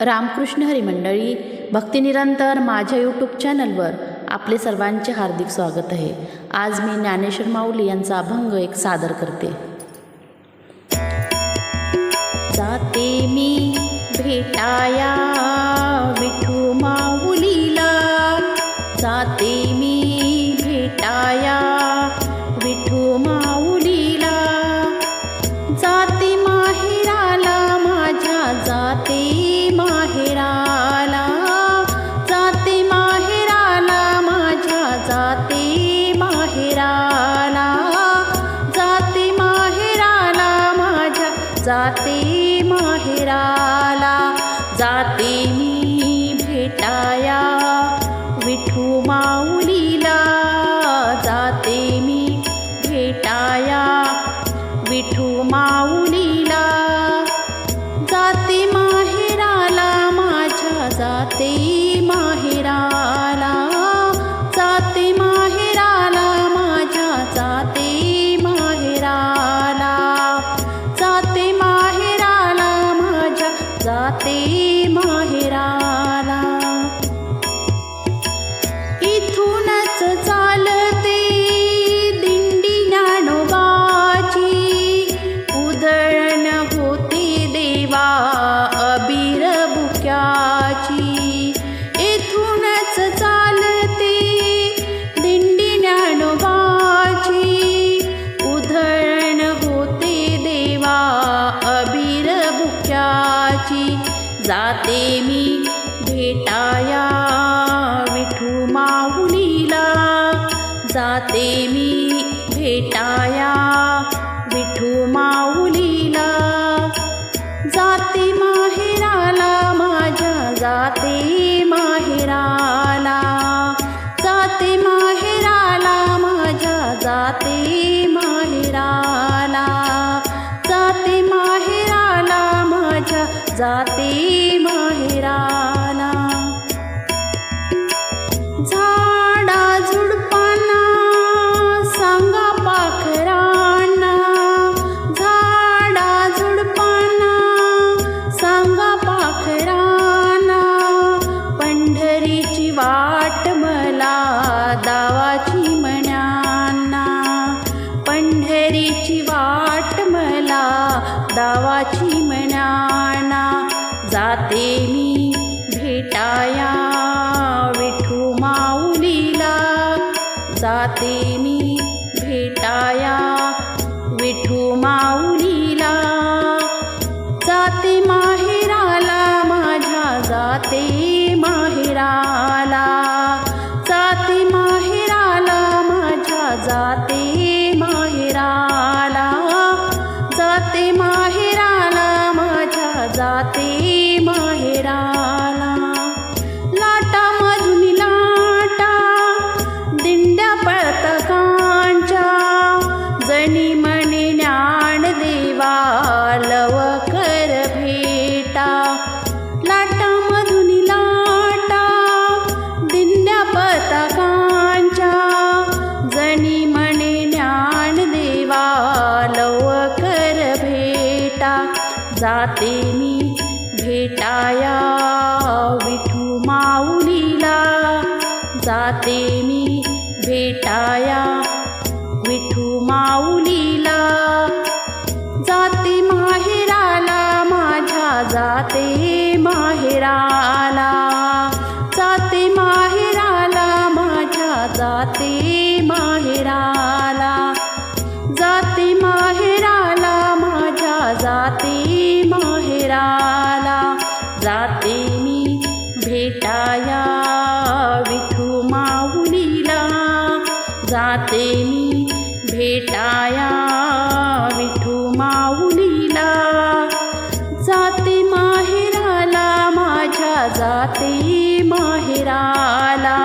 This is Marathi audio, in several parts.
रामकृष्ण हरी मंडळी भक्तिनिरंतर माझ्या यूट्यूब चॅनलवर आपले सर्वांचे हार्दिक स्वागत आहे. आज मी ज्ञानेश्वर माऊली यांचा अभंग एक सादर करते. जाते मी भेटाया जाते माहेराला जाते मी भेटाया. विठू माऊलीला जाते मी भेटाया. विठू माऊलीला जाते मी भेटाया. विठू माऊलीला जाते माहेराला माझ्या जाते माहेराला. जाते माहेराला माझ्या जाते माहेराला. जाते माहेराला माझ्या जाते दावाची म्हणाना जाते मी भेटाया. विठू माऊलीला जाते मी भेटाया. विठू माऊ जाते मी भेटाया विठू माऊलीला. जाते मी भेटाया विठू माऊलीला. जाते माहेराला माझ्या जाते माहेरा जाते मी भेटाया विठू माऊलीला. जाते माहेराला माझ्या जाते माहेराला.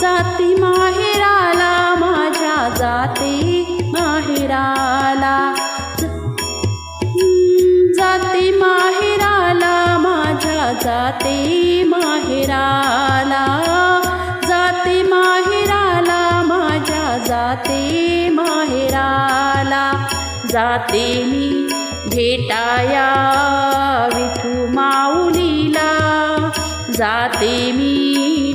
जाते माहेराला माझ्या जाते माहेराला. जाते माहेराला माझ्या जाते माहेराला. जाते माहेराला. जाते मी भेटाया विठू माऊलीला. जाते मी